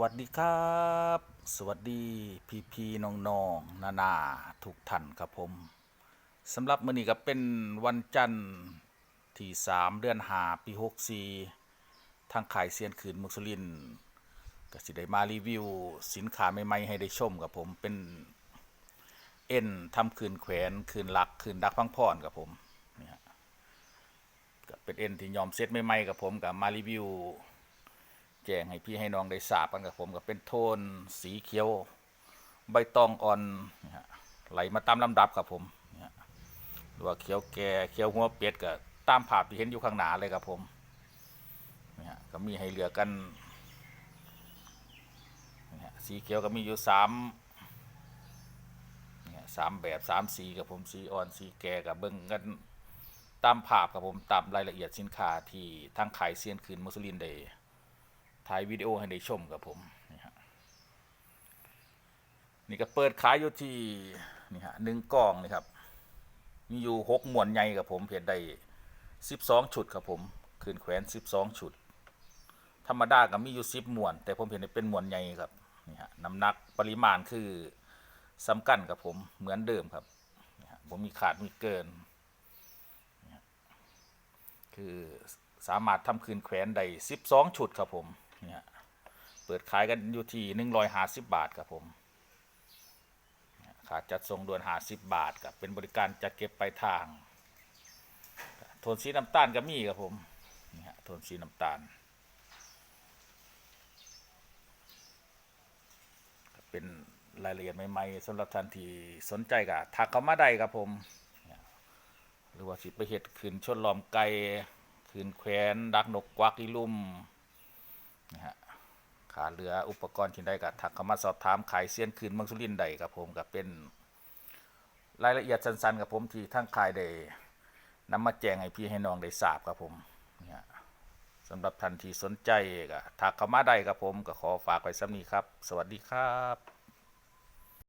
วัสดีครับ สวัสดีพี่พี่น้องน้องๆนานาทุกท่านครับผมสำหรับมื้อนี้ก็เป็นวันจันทร์ที่ 3 เดือนหาปี 64 ทางขายเซียนขืนมุสลินก็สิได้มารีวิว สินค้าใหม่ๆให้ได้ชมกับผมเป็นเอ็นทำคืนแขวนคืนหลักคืนดักพังพรกับผมเนี่ฮะก็เป็นเอ็นที่ยอมเซตใหม่ๆกับผมกับมารีวิว แจ้งให้พี่ให้น้องได้ทราบกันกับผมก็เป็นโทนสีเขียว ใบตองอ่อนไหลมาตามลำดับครับผมหรือว่าเขียวแก่เขียวหัวเป็ดก็ตามภาพที่เห็นอยู่ข้างหน้าเลยครับผมนะฮะก็มีให้เหลือกันนะฮะสีเขียวก็มีอยู่สามนะฮะสามแบบสามสีกับผมสีอ่อนสีแก่กับเบิ้งกันตามภาพครับผมตามรายละเอียดสินค้าที่ทางขายเซียนคืนมุสลินได้ ถ่ายวิดีโอให้ได้ชมกับผมนี่ฮะนี่ก็เปิดขายอยู่ที่นี่ฮะหนึ่งกล่องนี่ครับ มีอยู่หกหมวนใหญ่กับผมเพียรได้สิบสองชุดครับผมคืนแขวนสิบสองชุด ธรรมดาก็มีอยู่สิบหมวน แต่ผมเห็นเป็นหมวนใหญ่ครับนี่ฮะน้ำหนักปริมาณคือสำคัญกับผมเหมือนเดิมครับผมมีขาดมีเกิน คือสามารถทำคืนแขวนได้สิบสองชุดครับผม เปิดขายกันอยู่ที่หนึ่งร้อยห้าสิบบาทครับผมค่าจัดส่งด่วนห้าสิบบาทกับเป็นบริการจัดเก็บปลายทางโทนสีน้ำตาลก็มีครับผมนี่ฮะโทนสีน้ำตาล เป็นรายละเอียดใหม่ๆสำหรับท่านที่สนใจก็ทักเข้ามาได้ครับผม หรือว่าสิไปเห็ดขืนชนลอมไก่ขืนแขวนดักนก กวักอีลุ่มนะฮะ ขาเรืออุปกรณ์ที่ใดกับถักเข้ามาสอบถามขายเซียนคืนมังสุรินใดกับผมกับเป็น รายละเอียดสั้นๆกับผมที่ทั้งขายได้นำมาแจ้งให้พี่ให้น้องได้ทราบกับผมเนี่ยสำหรับท่านที่สนใจกับถักเข้ามาได้กับผมก็ขอฝากไว้สำนี้ครับ สวัสดีครับ